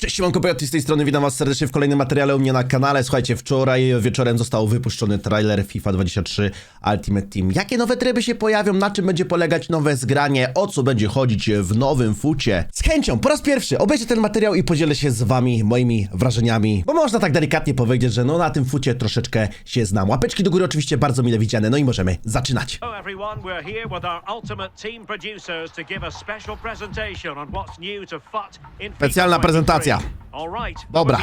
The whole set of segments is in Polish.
Cześć, siemanko, Pejoty z tej strony, witam was serdecznie w kolejnym materiale u mnie na kanale. Słuchajcie, wczoraj wieczorem został wypuszczony trailer FIFA 23 Ultimate Team. Jakie nowe tryby się pojawią, na czym będzie polegać nowe zgranie, o co będzie chodzić w nowym fucie. Z chęcią, po raz pierwszy obejrzę ten materiał i podzielę się z wami moimi wrażeniami, bo można tak delikatnie powiedzieć, że no na tym fucie troszeczkę się znam. Łapeczki do góry oczywiście bardzo mile widziane, no i możemy zaczynać. Hello everyone, we're here with our ultimate team producers to give a special presentation on what's new to FUT in Specjalna 23. prezentacja. All right, Dobra.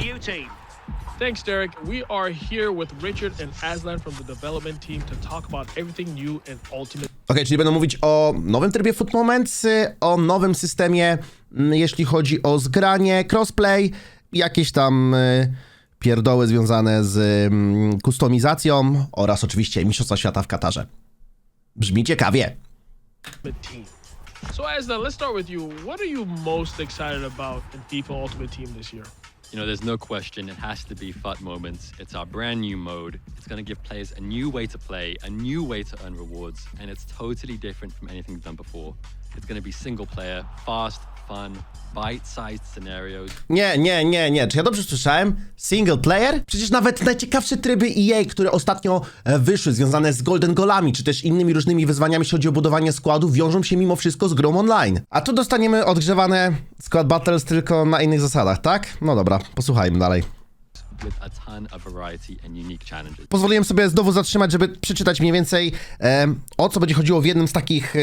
Thanks, Derek. We are here with Richard and Aslan from the development team to talk about everything new in Ultimate. Okej, czyli będą mówić o nowym trybie Foot Moments, o nowym systemie, mm, jeśli chodzi o zgranie, crossplay, jakieś tam y, pierdoły związane z mm, kustomizacją oraz oczywiście Mistrzostwa Świata w Katarze. Brzmi ciekawie. Team. So, Aslan, let's start with you. What are you most excited about in FIFA Ultimate Team this year? You know, there's no question it has to be FUT moments. It's our brand new mode. It's going to give players a new way to play, a new way to earn rewards, and it's totally different from anything done before. It's going to be single player, fast, fun, bite sized scenarios. Nie, nie, nie, nie. Czy ja dobrze słyszałem? Single player? Przecież nawet najciekawsze tryby EA, które ostatnio e, wyszły, związane z Golden Golami, czy też innymi różnymi wyzwaniami, jeśli chodzi o budowanie składu, wiążą się mimo wszystko z grą online. A tu dostaniemy odgrzewane Squad Battles tylko na innych zasadach, tak? No dobra, posłuchajmy dalej. With a ton of variety and unique challenges. Pozwoliłem sobie znowu zatrzymać, żeby przeczytać mniej więcej e, o co będzie chodziło w jednym z takich e,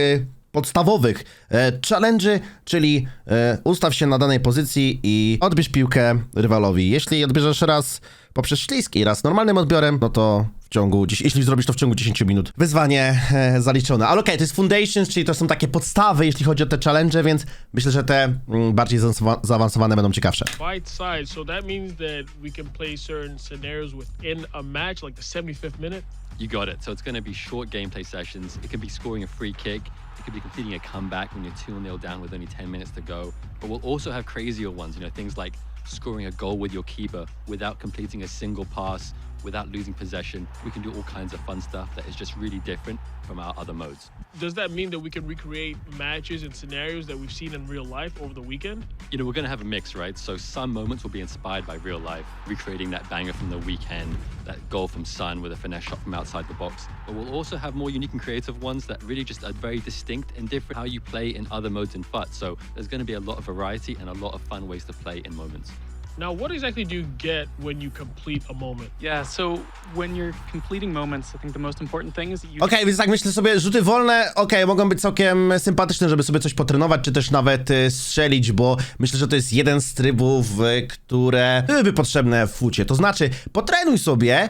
podstawowych e, challenge'y, czyli e, ustaw się na danej pozycji i odbierz piłkę rywalowi. Jeśli odbierzesz raz poprzez ślisk i raz normalnym odbiorem, no to w ciągu, jeśli zrobisz to w ciągu 10 minut, wyzwanie e, zaliczone. Ale okej, to jest Foundations, czyli to są takie podstawy, jeśli chodzi o te challenge, więc myślę, że te mm, bardziej zaawansowa- zaawansowane będą ciekawsze. Bite size. So, that means that we can play certain scenarios within a match, like the 75th minute. You got it. So it's going to be short gameplay sessions. It could be scoring a free kick. It could be completing a comeback when you're 2 0 down with only 10 minutes to go. But we'll also have crazier ones, you know, things like scoring a goal with your keeper without completing a single pass, without losing possession. We can do all kinds of fun stuff that is just really different from our other modes. Does that mean that we can recreate matches and scenarios that we've seen in real life over the weekend? You know, we're going to have a mix, right? So some moments will be inspired by real life, recreating that banger from the weekend, that goal from Sun with a finesse shot from outside the box. But we'll also have more unique and creative ones that really just are very distinct and different how you play in other modes in FUT. So there's going to be a lot of variety and a lot of fun ways to play in moments. Now, what exactly do you get when you complete a moment? Yeah, so when you're completing moments, I think the most important thing is that you Okej, więc tak myślę sobie, rzuty wolne, okej, mogą być całkiem sympatyczne, żeby sobie coś potrenować, czy też nawet y, strzelić, bo myślę, że to jest jeden z trybów, y, które byłyby potrzebne w fucie. To znaczy, potrenuj sobie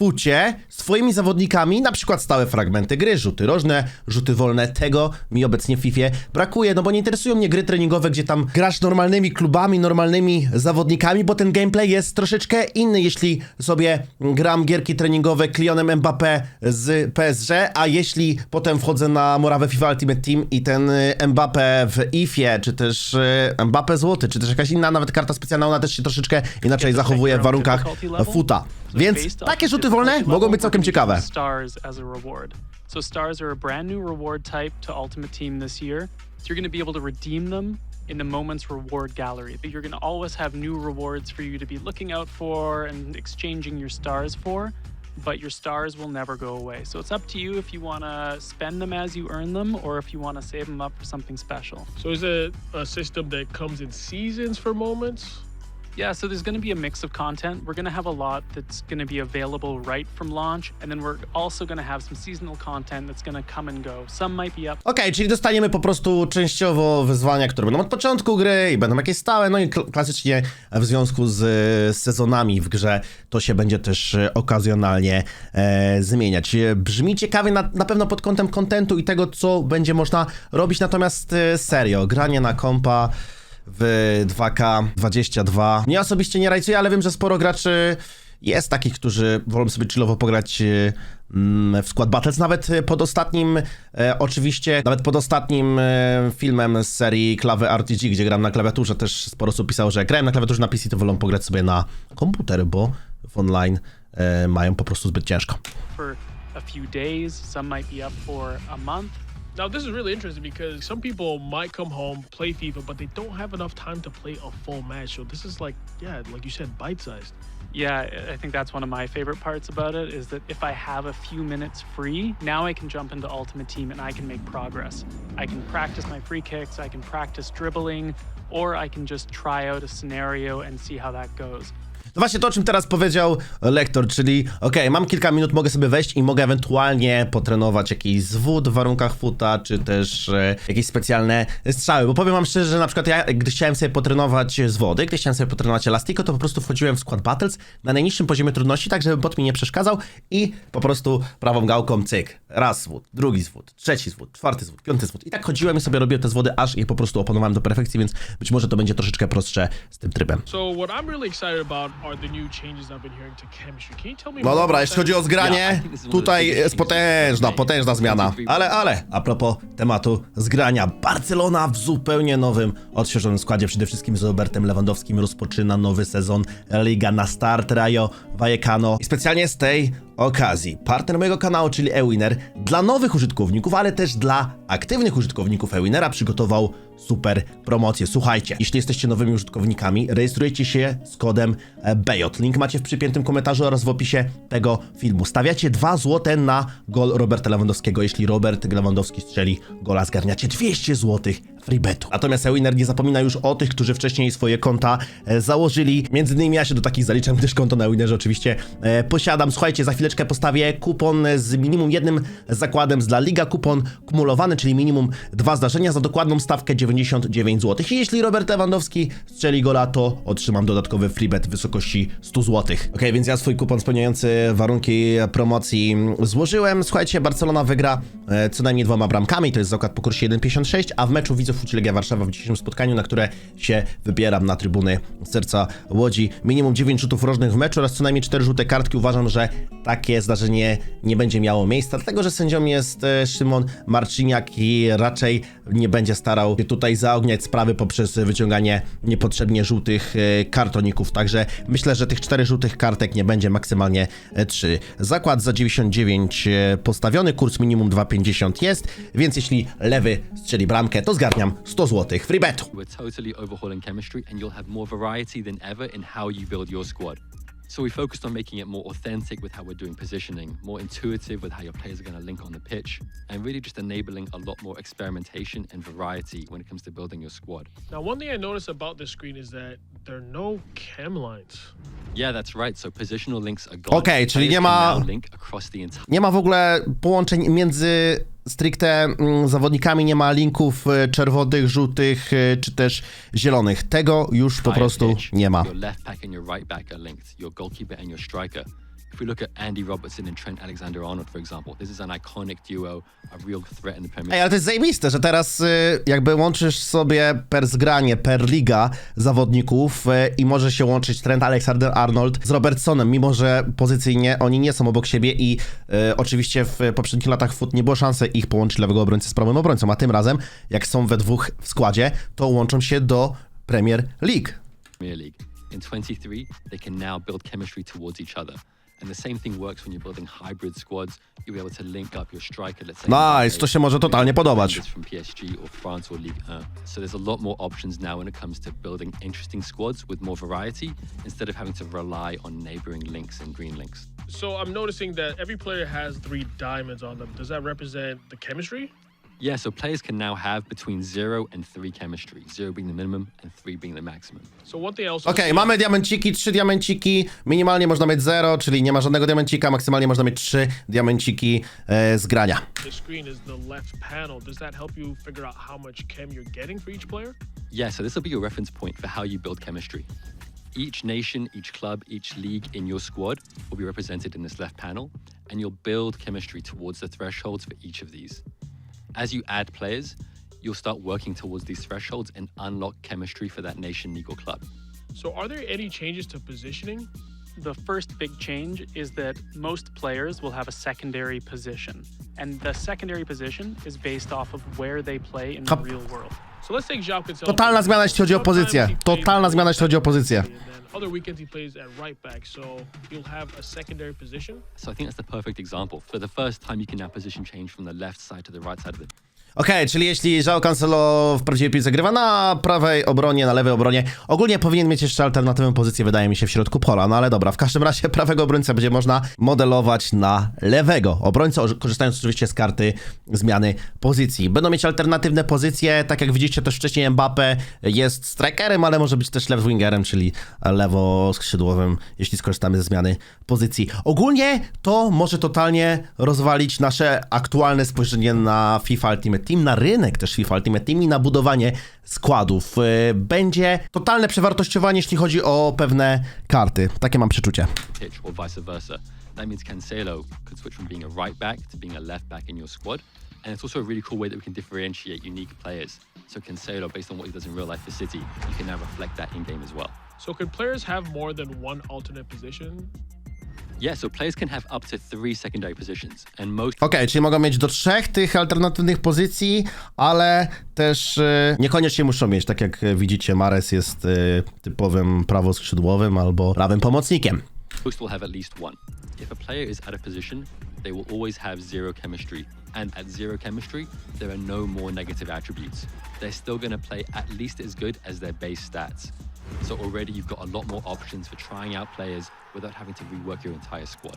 fucie swoimi zawodnikami, na przykład stałe fragmenty gry, rzuty rożne, rzuty wolne, tego mi obecnie w FIFA brakuje, no bo nie interesują mnie gry treningowe, gdzie tam grasz normalnymi klubami, normalnymi zawodnikami, bo ten gameplay jest troszeczkę inny, jeśli sobie gram gierki treningowe Klionem Mbappé z PSG, a jeśli potem wchodzę na murawę FIFA Ultimate Team i ten y, Mbappé w IFie, czy też y, Mbappé złoty, czy też jakaś inna nawet karta specjalna, ona też się troszeczkę inaczej zachowuje w warunkach futa. Więc takie rzuty wolne mogą być całkiem ciekawe. Stars as a reward. So stars are a brand new reward type to Ultimate Team this year. So you're going to be able to redeem them in the Moments Reward Gallery. But You're going to always have new rewards for you to be looking out for and exchanging your stars for. But your stars will never go away. So it's up to you if you want to spend them as you earn them or if you want to save them up for something special. So, is it a system that comes in seasons for moments? Yeah, so there's going to be a mix of content. We're going to have a lot that's going to be available right from launch, and then we're also going to have some seasonal content that's going to come and go. Some might be up Okej, czyli dostaniemy po prostu częściowo wyzwania, które będą od początku gry i będą jakieś stałe, no i kl- klasycznie w związku z e, sezonami w grze to się będzie też e, okazjonalnie e, zmieniać. E, Brzmi ciekawie na, na pewno pod kątem kontentu i tego, co będzie można robić, natomiast e, serio, granie na kompa w 2K22 mnie osobiście nie rajcuje, ale wiem, że sporo graczy jest takich, którzy wolą sobie chillowo pograć e, mm, w Squad Battles, nawet pod ostatnim, e, oczywiście, nawet pod ostatnim e, filmem z serii Klawy RTG, gdzie gram na klawiaturze, też sporo osób pisało, że jak grałem na klawiaturze na PC, to wolą pograć sobie na komputer, bo w online e, mają po prostu zbyt ciężko. for a few days, some might be up for a month. Now, this is really interesting because some people might come home, play FIFA, but they don't have enough time to play a full match. So this is like, yeah, like you said, bite-sized. Yeah, I- I think that's one of my favorite parts about it is that if I have a few minutes free, now I can jump into Ultimate Team and I can make progress. I can practice my free kicks, I can practice dribbling, or I can just try out a scenario and see how that goes. No właśnie to, o czym teraz powiedział lektor, czyli okej, mam kilka minut, mogę sobie wejść i mogę ewentualnie potrenować jakiś zwód w warunkach futa, czy też e, jakieś specjalne strzały, bo powiem wam szczerze, że na przykład ja, gdy chciałem sobie potrenować z wody, gdy chciałem sobie potrenować elastiko, to po prostu wchodziłem w skład battles na najniższym poziomie trudności, tak żeby bot mi nie przeszkadzał i po prostu prawą gałką cyk, raz zwód, drugi zwód, trzeci zwód, czwarty zwód, piąty zwód. I tak chodziłem i sobie robiłem te zwody, aż je po prostu opanowałem do perfekcji, więc być może to będzie troszeczkę prostsze z tym trybem. So what I'm really excited about No dobra, jeśli chodzi o zgranie, tutaj jest potężna, potężna zmiana. Ale, ale, a propos tematu zgrania, Barcelona w zupełnie nowym, odświeżonym składzie, przede wszystkim z Robertem Lewandowskim rozpoczyna nowy sezon. Liga na start, Rayo Vallecano. I specjalnie z tej okazji, partner mojego kanału, czyli Ewiner, dla nowych użytkowników, ale też dla aktywnych użytkowników Ewinera przygotował super promocję. Słuchajcie, jeśli jesteście nowymi użytkownikami, rejestrujecie się z kodem e, BEJOT. Link macie w przypiętym komentarzu oraz w opisie tego filmu. Stawiacie 2 zł na gol Roberta Lewandowskiego. Jeśli Robert Lewandowski strzeli gola, zgarniacie 200 zł freebetu. Natomiast Ewiner nie zapomina już o tych, którzy wcześniej swoje konta e, założyli. Między innymi ja się do takich zaliczam, gdyż konto na Ewinerze oczywiście e, posiadam. Słuchajcie, za chwileczkę postawię kupon z minimum jednym zakładem z La Liga. Kupon kumulowany, czyli minimum dwa zdarzenia za dokładną stawkę 99 zł. I jeśli Robert Lewandowski strzeli gola, to otrzymam dodatkowy freebet w wysokości 100 zł. Ok, więc ja swój kupon spełniający warunki promocji złożyłem. Słuchajcie, Barcelona wygra e, co najmniej dwoma bramkami, to jest zakład po kursie 1,56, a w meczu widzów Fuci Legia Warszawa w dzisiejszym spotkaniu, na które się wybieram na trybuny serca Łodzi. Minimum 9 rzutów rożnych w meczu oraz co najmniej 4 żółte kartki. Uważam, że takie zdarzenie nie będzie miało miejsca, dlatego że sędzią jest e, Szymon Marciniak i raczej nie będzie starał się tutaj zaogniać sprawy poprzez wyciąganie niepotrzebnie żółtych e, kartoników. Także myślę, że tych 4 żółtych kartek nie będzie, maksymalnie 3. Zakład za 99 e, postawiony, kurs minimum 2,50 jest, więc jeśli lewy strzeli bramkę, to zgarniam 100 zł freebetu. We're totally overhauling chemistry, and you'll have more variety than ever in how you build your squad. So we focused on making it more authentic with how we're doing positioning, more intuitive with how your players are going to link on the pitch, and really just enabling a lot more experimentation and variety when it comes to building your squad. Now, one thing I noticed about this screen is that there are no cam lines. Yeah, that's right. So positional links are gone. Okej, czyli Players nie can ma- link across the entire Nie ma w ogóle połączeń między stricte mm, zawodnikami, nie ma linków e, czerwonych, żółtych e, czy też zielonych. Tego już po prostu nie ma. If we look at Andy Robertson and Trent Alexander-Arnold, for example, this is an iconic duo, a real threat in the Premier Ej, ale to jest zajebiste, że teraz y, jakby łączysz sobie per zgranie, per liga zawodników y, i może się łączyć Trent Alexander-Arnold z Robertsonem, mimo że pozycyjnie oni nie są obok siebie i y, oczywiście w poprzednich latach FUT nie było szansy ich połączyć lewego obrońcy z prawym obrońcą, a tym razem, jak są we dwóch w składzie, to łączą się do Premier League. Premier League. In 23, they can now build chemistry towards each other. And the same thing works when you're building hybrid squads. You'll be able to link up your striker, let's say. Nice, Mbappe, to się może totalnie with podobać. from PSG or France or Ligue 1. So there's a lot more options now when it comes to building interesting squads with more variety instead of having to rely on neighboring links and green links. So I'm noticing that every player has three diamonds on them. Does that represent the chemistry? Yeah, so players can now have between zero and three chemistry, zero being the minimum and three being the maximum. So one thing I also Okej, see- mamy diamenciki, trzy diamenciki, minimalnie można mieć 0, czyli nie ma żadnego diamencika, maksymalnie można mieć trzy diamenciki e, z grania. the screen is the left panel. Does that help you figure out how much chem you're getting for each player? Yeah, so this will be your reference point for how you build chemistry. Each nation, each club, each league in your squad will be represented in this left panel, and you'll build chemistry towards the thresholds for each of these. As you add players, you'll start working towards these thresholds and unlock chemistry for that nation, league, or club. So are there any changes to positioning? The first big change is that most players will have a secondary position. And the secondary position is based off of where they play in the real world. So let's take João Cancelo. Totalna zmiana, jeśli chodzi o Sometimes pozycję. Totalna zmiana, jeśli chodzi o pozycję. Other weekends he plays at right back. So you'll have a secondary position. So I think that's the perfect example. For the first time, you can now position change from the left side to the right side of the Okej, czyli jeśli João Cancelo w prawdziwej piłce grywa na prawej obronie, na lewej obronie, ogólnie powinien mieć jeszcze alternatywną pozycję, wydaje mi się, w środku pola, no ale dobra, w każdym razie prawego obrońcę będzie można modelować na lewego obrońcę, korzystając oczywiście z karty zmiany pozycji. Będą mieć alternatywne pozycje, tak jak widzieliście też wcześniej Mbappe jest strikerem, ale może być też left wingerem, czyli lewo skrzydłowym, jeśli skorzystamy ze zmiany pozycji. Ogólnie to może totalnie rozwalić nasze aktualne spojrzenie na FIFA Ultimate Team, na rynek też FIFA Ultimate Team i na budowanie składów. Yy, Będzie totalne przewartościowanie, jeśli chodzi o pewne karty. Takie mam przeczucie. That means Cancelo could switch from being a right back to being a left back in your squad. And it's also a really cool way that we can differentiate unique players. So Cancelo, based on what he does in real life for City, you can now reflect that in game as well. So could players have more than one alternate position? Yeah, so players can have up to three secondary positions, and most Okej, czyli mogą mieć do trzech tych alternatywnych pozycji, ale też e, niekoniecznie muszą mieć, tak jak widzicie, Mares jest e, typowym prawoskrzydłowym albo prawym pomocnikiem. will have at least one. If a player is out of position, they will always have zero chemistry. And at zero chemistry, there are no more negative attributes. They're still going to play at least as good as their base stats. So already you've got a lot more options for trying out players without having to rework your entire squad.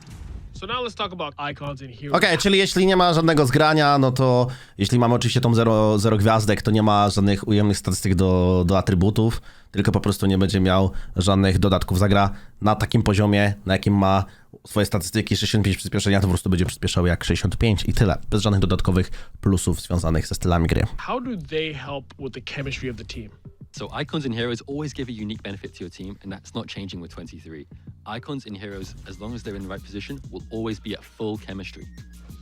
So now let's talk about icons and heroes. Okej, czyli jeśli nie ma żadnego zgrania, no to jeśli mamy oczywiście tą zero, zero gwiazdek, to nie ma żadnych ujemnych statystyk do, do atrybutów, tylko po prostu nie będzie miał żadnych dodatków. Zagra na takim poziomie, na jakim ma swoje statystyki 65 przyspieszenia, to po prostu będzie przyspieszał jak 65 i tyle, bez żadnych dodatkowych plusów związanych ze stylami gry. How do they help with the chemistry of the team? So icons and heroes always give a unique benefit to your team, and that's not changing with 23. Icons and heroes, as long as they're in the right position, will always be at full chemistry.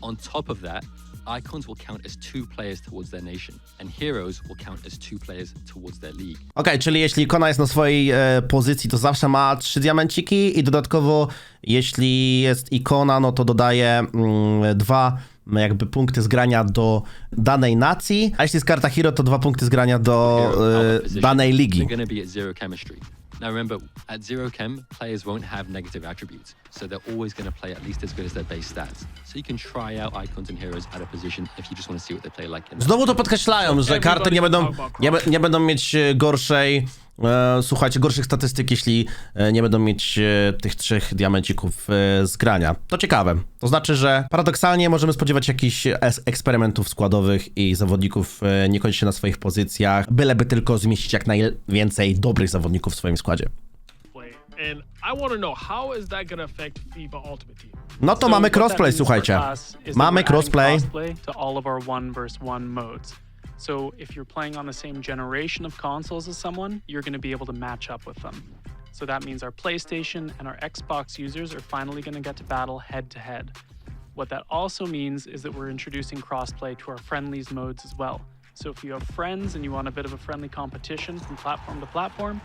On top of that, icons will count as two players towards their nation, and heroes will count as two players towards their league. Czyli jeśli ikona jest na swojej e, pozycji, to zawsze ma trzy diamenciki i dodatkowo jeśli jest ikona, no to dodaje mm, dwa jakby punkty zgrania do danej nacji, a jeśli jest karta hero, to dwa punkty zgrania do e, danej ligi. At. Now remember, at zero chem, players won't have negative attributes, so they're always going to play at least as good as their base stats. So you can try out icons and heroes out of position if you just want to see what they play like. Znowu to podkreślają, że karty nie będą, nie, nie będą mieć e, gorszej, słuchajcie, gorszych statystyk, jeśli e, nie będą mieć e, tych trzech diamencików e, zgrania. To ciekawe. To znaczy, że paradoksalnie możemy spodziewać się jakichś eksperymentów składowych i zawodników e, niekoniecznie na swoich pozycjach, byleby tylko zmieścić jak najwięcej dobrych zawodników w swoim składzie. No to mamy crossplay, słuchajcie. Mamy crossplay. So if you're playing on the same generation of consoles as someone, you're going to be able to match up with them. So that means our PlayStation and our Xbox users are finally going to get to battle head to head. What that also means is that we're introducing crossplay to our friendlies modes as well. So if you have friends and you want a bit of a friendly competition from platform to platform,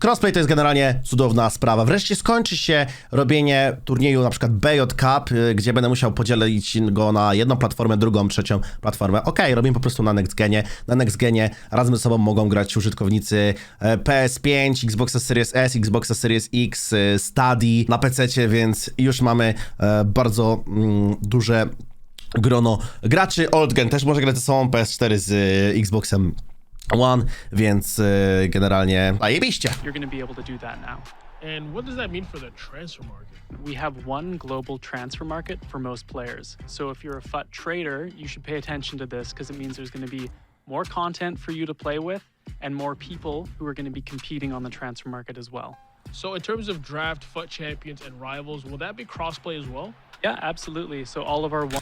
Crossplay to jest generalnie cudowna sprawa. Wreszcie skończy się robienie turnieju na przykład BJ Cup, y, gdzie będę musiał podzielić go na jedną platformę, drugą, trzecią platformę. Okej, robimy po prostu na Next Genie. Na Next Genie razem ze sobą mogą grać użytkownicy e, PS5, Xboxa Series S, Xboxa Series X, e, Stadi na PC, więc już mamy e, bardzo mm, duże grono graczy. Oldgen też może grać ze sobą PS4 z e, Xboxem One, więc e, generalnie zajebiście. you're going to be able to do that now. And what does that mean for the transfer market? We have one global transfer market for most players. So if you're a FUT trader, you should pay attention to this because it means there's going to be more content for you to play with and more people who are going to be competing on the transfer market as well. So in terms of draft, FUT champions, and rivals, will that be crossplay as well?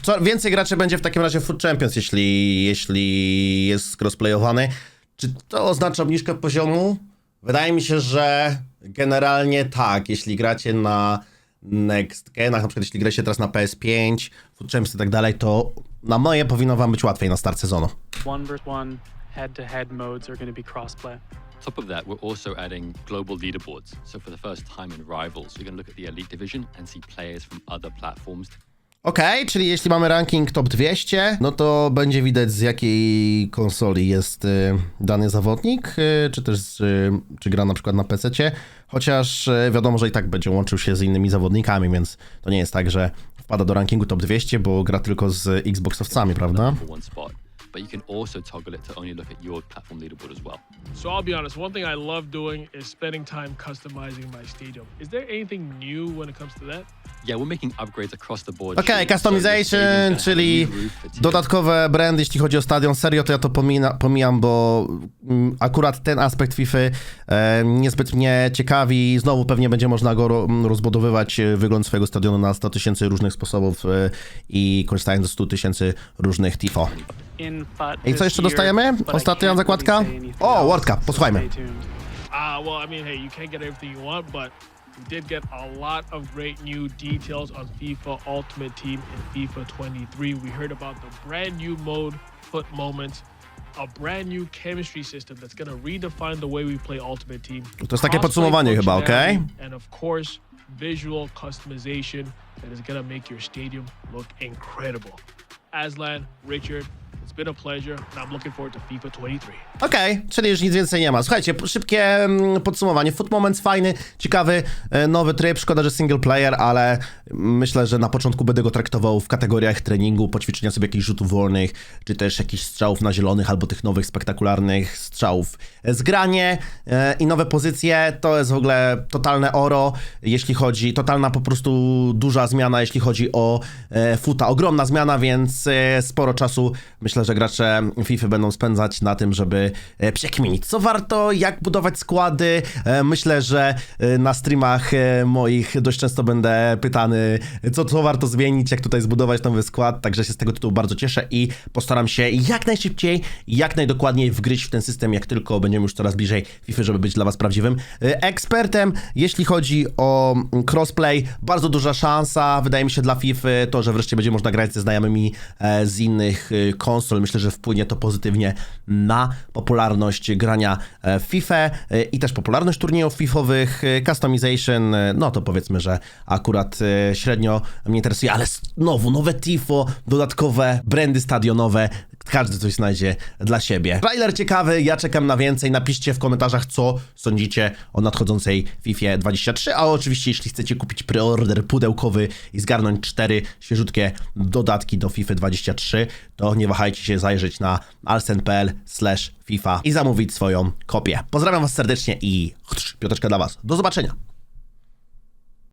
Co więcej graczy będzie w takim razie Food Champions, jeśli, jeśli jest crossplayowany. Czy to oznacza obniżkę poziomu? Wydaje mi się, że generalnie tak. Jeśli gracie na Next Genach, na przykład jeśli gracie teraz na PS5, Food Champions i tak dalej, to na moje powinno wam być łatwiej na start sezonu. one versus one head to head modes are going to be crossplay. Top of that, we're also adding global leaderboards. So for the first time in Rivals, you're going to look at the Elite Division and see players from other platforms Okej, czyli jeśli mamy ranking top 200, no to będzie widać z jakiej konsoli jest y, dany zawodnik, y, czy też y, czy gra na przykład na PC, chociaż y, wiadomo, że i tak będzie łączył się z innymi zawodnikami, więc to nie jest tak, że wpada do rankingu top 200, bo gra tylko z Xboxowcami, prawda? But you can also toggle it to only look at your platform leaderboard as well. So I'll be honest, one thing I love doing is spending time customizing my stadium. Is there anything new when it comes to that? Yeah, we're making upgrades across the board. Okej, your customization, czyli dodatkowe brandy, jeśli chodzi o stadion. Serio, to ja to pomina, pomijam, bo mm, akurat ten aspekt FIFA e, niezbyt mnie ciekawi. Znowu pewnie będzie można go ro, m, rozbudowywać, e, wygląd swojego stadionu na 100 tysięcy różnych sposobów e, i korzystając ze 100 tysięcy różnych TIFO. I co jeszcze dostajemy? Ostatnia zakładka? O, World Cup, posłuchajmy. Uh, well, I mean, hey, you can't get everything you want, but we did get a lot of great new details on FIFA Ultimate Team in FIFA 23. We heard about the brand new mode, Foot Moments, a brand new chemistry system that's going to redefine the way we play Ultimate Team. To jest takie podsumowanie chyba, okej? functionality, And of course, visual customization that is going to make your stadium look incredible. Aslan, Richard, it's been a pleasure, and I'm looking forward to FIFA 23. Okej, czyli już nic więcej nie ma. Słuchajcie, szybkie mm, podsumowanie. Foot Moments fajny, ciekawy, e, nowy tryb. Szkoda, że single player, ale myślę, że na początku będę go traktował w kategoriach treningu, poćwiczenia sobie jakichś rzutów wolnych, czy też jakichś strzałów na zielonych, albo tych nowych, spektakularnych strzałów. Zgranie e, i nowe pozycje to jest w ogóle totalne oro, jeśli chodzi, totalna po prostu duża zmiana, jeśli chodzi o e, futa. Ogromna zmiana, więc sporo czasu myślę, że gracze FIFA będą spędzać na tym, żeby e, przekminić, co warto, jak budować składy. E, Myślę, że e, na streamach moich dość często będę pytany, co, co warto zmienić, jak tutaj zbudować nowy skład, także się z tego tytułu bardzo cieszę i postaram się jak najszybciej, jak najdokładniej wgryźć w ten system, jak tylko będziemy już coraz bliżej FIFA, żeby być dla was prawdziwym ekspertem. Jeśli chodzi o mm, crossplay, bardzo duża szansa, wydaje mi się, dla FIFA, to, że wreszcie będzie można grać ze znajomymi z innych e, konsol. Myślę, że wpłynie to pozytywnie na popularność grania e, w FIFA e, i też popularność turniejów FIFowych. E, Customization, no to powiedzmy, że akurat średnio mnie interesuje, ale znowu nowe TIFO, dodatkowe brandy stadionowe, każdy coś znajdzie dla siebie. Trailer ciekawy, ja czekam na więcej. Napiszcie w komentarzach, co sądzicie o nadchodzącej FIFA 23, a oczywiście jeśli chcecie kupić preorder pudełkowy i zgarnąć cztery świeżutkie dodatki do FIFA 23, to nie wahajcie się zajrzeć na alsen.pl FIFA i zamówić swoją kopię. Pozdrawiam was serdecznie i Piotreczka dla was. Do zobaczenia.